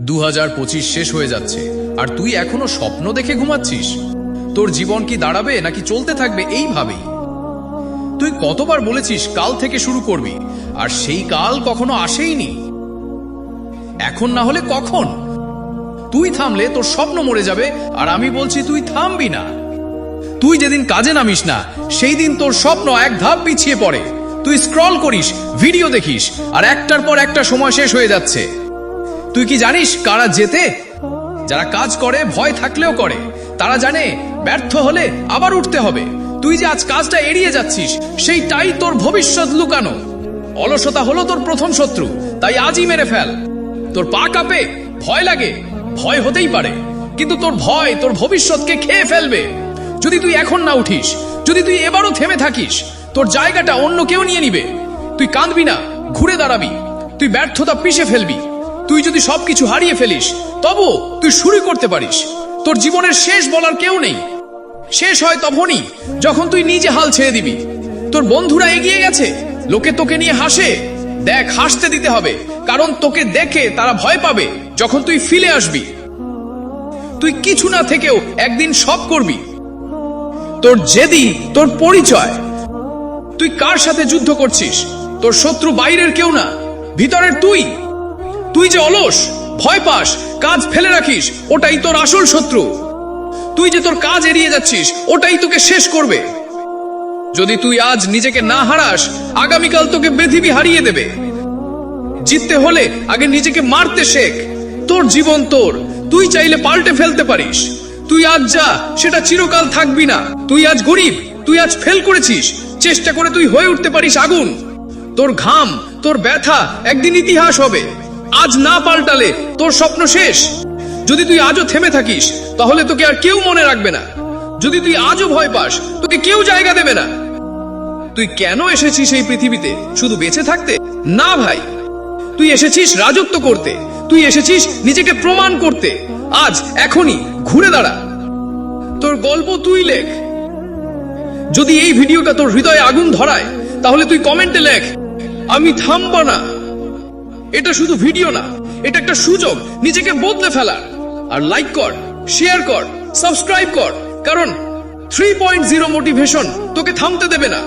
দু শেষ হয়ে যাচ্ছে। আর তুই এখনও স্বপ্ন দেখে ঘুমাচ্ছিস? তোর জীবন কি দাঁড়াবে নাকি চলতে থাকবে এইভাবেই? তুই কতবার বলেছিস কাল থেকে শুরু করবি, আর সেই কাল কখনো আসেইনি? এখন না হলে কখন? তুই থামলে তোর স্বপ্ন মরে যাবে, আর আমি বলছি তুই থামবি না। তুই যেদিন কাজে নামিস না সেই দিন তোর স্বপ্ন এক ধাপ পিছিয়ে পড়ে। তুই স্ক্রল করিস, ভিডিও দেখিস, আর একটার পর একটা সময় শেষ হয়ে যাচ্ছে। তুই কি জানিস কারা জেতে? যারা কাজ করে, ভয় থাকলেও করে। তারা জানে ব্যর্থ হলে আবার উঠতে হবে। তুই যে আজ কাজটা এড়িয়ে যাচ্ছিস, সেইটাই তোর ভবিষ্যৎ লুকানো। অলসতা হলো তোর প্রথম শত্রু, তাই আজই মেরে ফেল। তোর পা কাঁপে, ভয় লাগে, ভয় হতেই পারে। কিন্তু তোর ভয় তোর ভবিষ্যৎকে খেয়ে ফেলবে। যদি তুই এখন না উঠিস, যদি তুই এবারও থেমে থাকিস, তোর জায়গাটা অন্য কেউ নিয়ে নিবে। তুই কাঁদবি না, ঘুরে দাঁড়াবি। তুই ব্যর্থতা পিষে ফেলবি। তুই যদি সবকিছু হারিয়ে ফেলিস তবু তুই শুরু করতে পারিস। তোর জীবনের শেষ বলার কেউ নেই। শেষ হয় তখনই যখন তুই নিজে হাল ছেড়ে দিবি। তোর বন্ধুরা এগিয়ে গেছে। লোকে তোকে নিয়ে হাসে। দেখ, হাসতে দিতে হবে। কারণ তোকে দেখে তারা ভয় পাবে যখন তুই ফিরে আসবি। তুই কিছু না থেকেও একদিন সব করবি। তোর জেদি, তোর পরিচয়। তুই কার সাথে যুদ্ধ করছিস? তোর শত্রু বাইরের কেউ না। ভিতরের তুই। তুই যে অলস, ভয় পাস, কাজ ফেলে রাখিস, ওটাই তোর আসল শত্রু। তুই যে তোর কাজ এড়িয়ে যাচ্ছিস, ওটাই তোকে শেষ করবে। যদি তুই আজ নিজেকে না হারাস, আগামীকাল তোকে পৃথিবী হারিয়ে দেবে। জিততে হলে আগে নিজেকে মারতে শেখ। তোর জীবন তোর। তুই চাইলে পাল্টে ফেলতে পারিস। তুই আজ যা, সেটা চিরকাল থাকবি না। তুই আজ গরিব, তুই আজ ফেল করেছিস। চেষ্টা করে তুই হয়ে উঠতে পারিস আগুন। তোর ঘাম, তোর ব্যথা একদিন ইতিহাস হবে। আজ না পাল্টালে তোর স্বপ্ন শেষ। যদি তুই আজও থেমে থাকিস, তাহলে তোকে আর কেউ মনে রাখবে না। যদি তুই আজও ভয় পাস, তোকে কেউ জায়গা দেবে না। তুই কেন এসেছিস এই পৃথিবীতে? শুধু বেঁচে থাকতে? না ভাই। তুই এসেছিস রাজত্ব করতে। তুই এসেছিস নিজেকে প্রমাণ করতে। আজ, এখনই, ঘুরে দাঁড়া। তোর গল্প তুই লেখ। যদি এই ভিডিওটা তোর হৃদয়ে আগুন ধরায়, তাহলে তুই কমেন্টে লেখ, আমি থামব না। এটা শুধু ভিডিও না, এটা একটা সুযোগ, নিজেকে বদলে ফেলার। আর লাইক কর শেয়ার কর সাবস্ক্রাইব কর, কারণ থ্রি পয়েন্ট জিরো মোটিভেশন তোকে থামতে দেবে না।